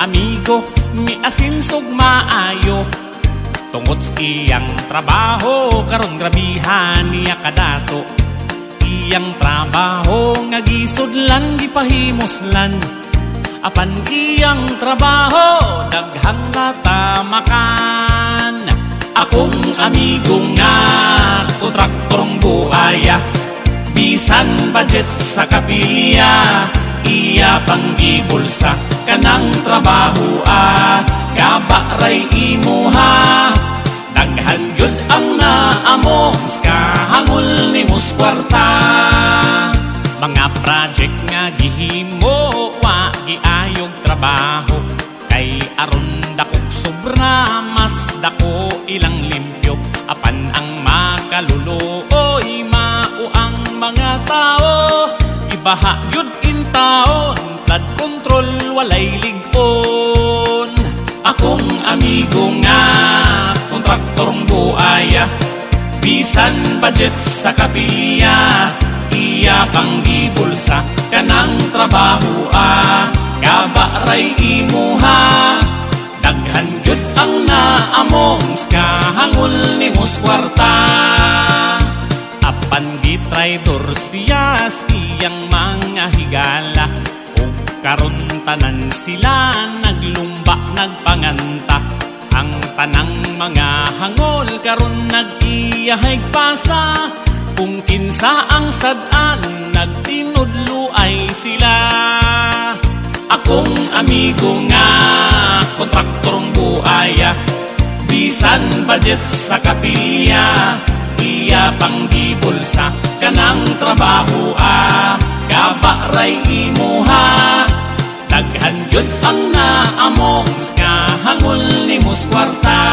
amigo mi asinsog maayo. Tungod sa iyang trabaho karon grabihan niya kadato. Iyang trabaho nga gisudlan gipahimoslan. Apan iyang trabaho daghang natamakan Akong amigo nga kontraktorong buaya Bisan budget sa kapilya Iya panggibulsa kanang trabaho ah. Kabaray imuha Daghan yun ang naamong Kahangol ni Muskwarta Mga project nga gihimo Wa giayog trabaho. Kay aron dakog sobra Mas dako ilang limpyo. Apan ang makaluluoy Mao ang mga tao. Ibaha yun Akong amigo nga Kontraktorong buaya Bisan budget sa kapilya Iya pang gibulsa Kanang trabaho ah. Kabaray imuha Daghan yun ang naamong Kahangol ni Muskwarta Apan gitraidor siya sa iyang mga higala. Karon sila naglumba tanang mga hangol karon nag-iyahig pasa. Kung kinsa ang sadan nagtinudluay sila. Akong amigo nga kontraktorong buaya. Bisan budget sa kapilya Iya panggibulsa kanang trabaho ah Kabaray imuha. Daghan yun ang naamong Kahangol ni Muskwarta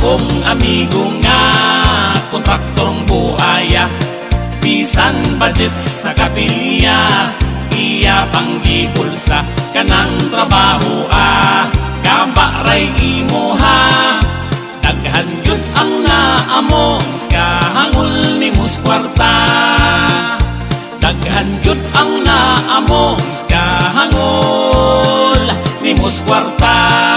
Akong amigo nga kontraktorong buaya Bisan budget sa kapilya Iya panggibulsa kanang trabaho ah. Kabaray imuha Daghan yun ang naamong Kahangol ni Muskwarta Daghan yun ang naamong Kahangol ni Muskwarta